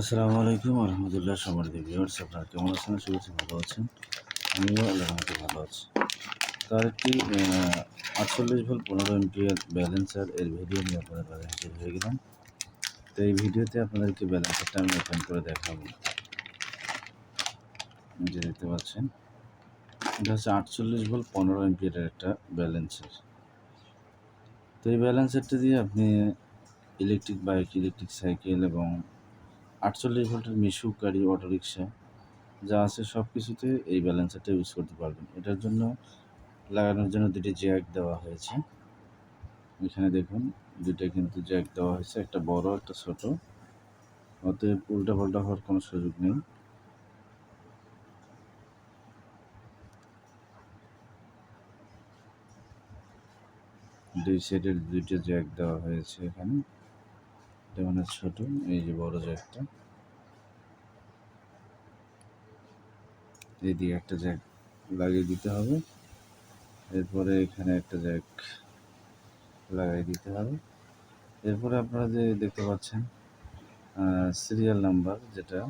আসসালামু আলাইকুম রহমতুল্লাহ সবার ভিউয়ার্স আপনারা কেমন আছেন? শুভেচ্ছা ভালো আছেন। আমিও রহমতে ভালো আছি। তার একটি আটচল্লিশ ভোল্ট পনেরো এমপিয়ার ব্যালেন্সার এর ভিডিও নিয়ে আপনাদের কাছে হাজির হয়ে গেলাম। তো এই ভিডিওতে আপনাদেরকে ব্যালেন্সারটা আমি ওপেন করে দেখাবো। যে দেখতে পাচ্ছেন, এটা হচ্ছে আটচল্লিশ ভোল্ট পনেরো এমপিয়ারের একটা ব্যালেন্সার তো এই ব্যালেন্সারটা দিয়ে আপনি ইলেকট্রিক বাইক ইলেকট্রিক সাইকেল এবং আটচল্লিশ ভোল্টের মিশুক গাড়ি, অটোরিকশা, যা আছে সব কিছুতে এই ব্যালেন্সারটা ইউজ করতে পারবেন। এটার জন্য লাগানোর জন্য দুটি জ্যাক দেওয়া হয়েছে। এখানে দেখুন দুটো কিন্তু জ্যাক দেওয়া হয়েছে, একটা বড়, একটা ছোট। অতএব উল্টা পাল্টা হওয়ার কোনো সুযোগ নেই। দুই সাইডের দুইটা জ্যাক দেওয়া হয়েছে এখানে। এটা মানে ছোট, এই যে বড় জ্যাকটা এদিকে একটা জ্যাক লাগিয়ে দিতে হবে। এরপরে এখানে একটা জ্যাক লাগাই দিতে হবে। এরপরে আপনারা যে দেখতে পাচ্ছেন সিরিয়াল নাম্বার যেটা,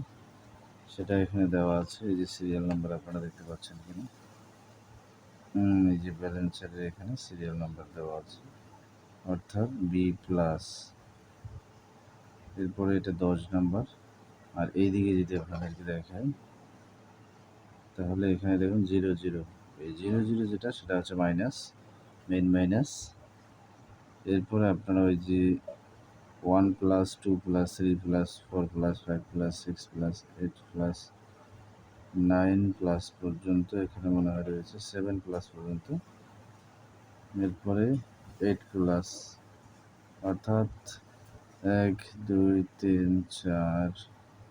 সেটা এখানে দেওয়া আছে। এই যে সিরিয়াল নাম্বার আপনারা দেখতে পাচ্ছেন কিনা। এই যে ব্যালেন্সের এখানে সিরিয়াল নাম্বার দেওয়া আছে। অর্থাৎ বি প্লাস এরপরে এটা দশ নাম্বার আর এইদিকে যদি আপনাদেরকে দেখায় তাহলে এখানে দেখুন জিরো জিরো। এই জিরো জিরো যেটা, সেটা হচ্ছে মাইনাস মেন মাইনাস এরপরে আপনারা ওই যে one plus two plus three plus four plus five plus six plus eight plus nine plus পর্যন্ত এখানে মনে হয় রয়েছে সেভেন প্লাস পর্যন্ত। এরপরে এইট প্লাস অর্থাৎ এক, দুই, তিন, চার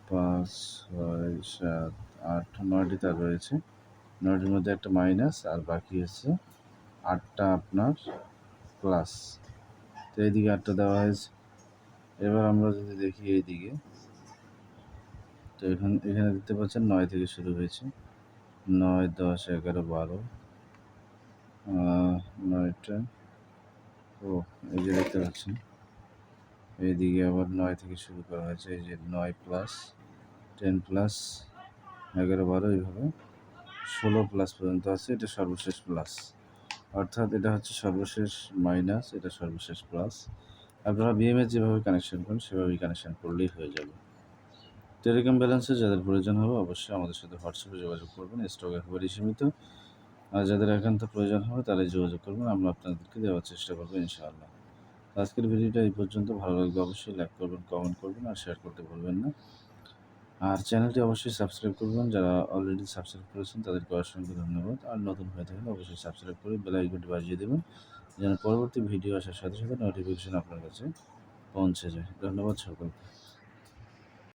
পাঁচ, ছয়, সাত, আট, নয়টি তার রয়েছে। নয়টির মধ্যে একটা মাইনাস আর বাকি হচ্ছে আটটা আপনার প্লাস তো এইদিকে আটটা দেওয়া হয়েছে। এবার আমরা যদি দেখি এইদিকে, তো এখান, এখানে দেখতে পাচ্ছেন নয় থেকে শুরু হয়েছে। নয়, দশ, এগারো, বারো নয়টা। ও, এই যে দেখতে পাচ্ছেন। এইদিকে আবার নয় থেকে শুরু করা হয়েছে। এই যে নয় প্লাস টেন প্লাস, এগারো বারো এইভাবে। ষোলো প্লাস পর্যন্ত আছে, এটা সর্বশেষ প্লাস। অর্থাৎ এটা হচ্ছে সর্বশেষ মাইনাস, এটা সর্বশেষ প্লাস। আপনারা বিএমএস যেভাবে কানেকশন করেন, সেভাবেই কানেকশন করলেই হয়ে যাবে। এরকম ব্যালেন্সে যাদের প্রয়োজন হবে, অবশ্যই আমাদের সাথে হোয়াটসঅ্যাপে যোগাযোগ করবেন। স্টক একেবারেই সীমিত। আর যাদের একান্ত প্রয়োজন হবে, তারাই যোগাযোগ করবেন। আমরা আপনাদেরকে দেওয়ার চেষ্টা করব, ইনশাআল্লাহ। আজকের ভিডিওটা এই পর্যন্ত। ভালো লাগবে অবশ্যই লাইক করবেন কমেন্ট করবেন, আর শেয়ার করতে ভুলবেন না। আর চ্যানেলটি অবশ্যই সাবস্ক্রাইব করবেন। যারা অলরেডি সাবস্ক্রাইব করেছেন, তাদেরকে অসংখ্য ধন্যবাদ। আর নতুন হয়ে থাকলে অবশ্যই সাবস্ক্রাইব করে বেল আইকনটি বাজিয়ে দেবেন, যেন পরবর্তী ভিডিও আসার সাথে সাথে নোটিফিকেশন আপনার কাছে পৌঁছে যায়। ধন্যবাদ সকলকে।